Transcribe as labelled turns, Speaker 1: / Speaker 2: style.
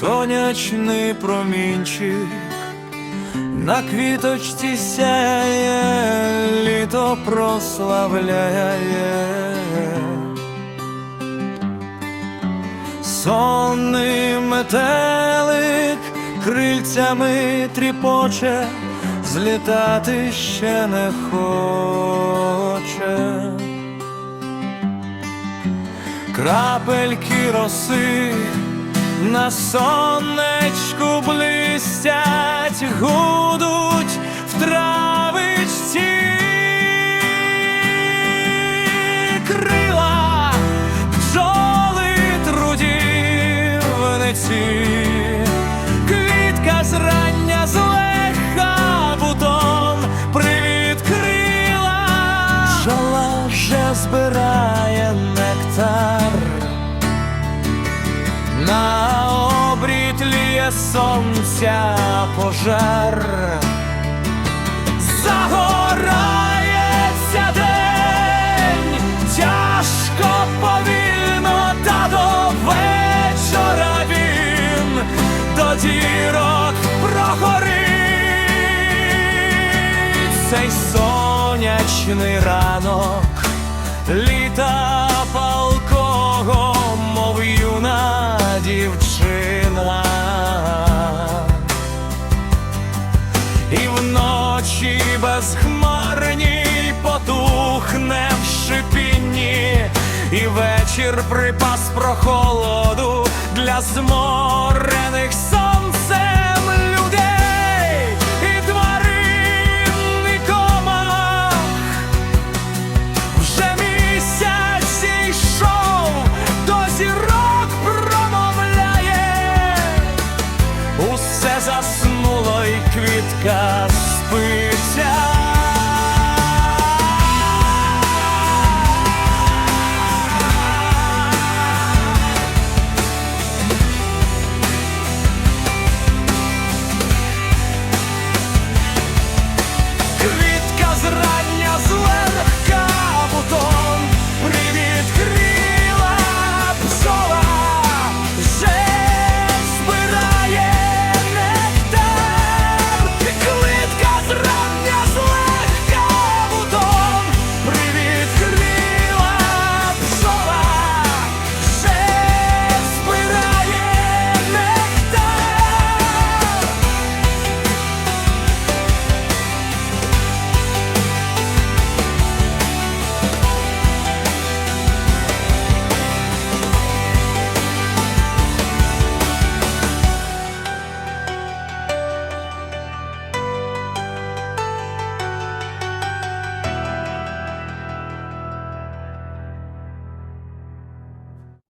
Speaker 1: сонячний промінчик на квіточці сяє, літо прославляє. Сонний метелик крильцями тріпоче, злітати ще не хоче. Крапельки роси на сонечку блистять, гудуть в травичці. Крила бджоли трудівниці, квітка зрання сонця пожар. Загорається день, тяжко повільно, та до вечора він. До дірок прогорить цей сонячний ранок літа І вночі безхмарній потухне в шипінні, і вечір припас прохолоду для зморених. us.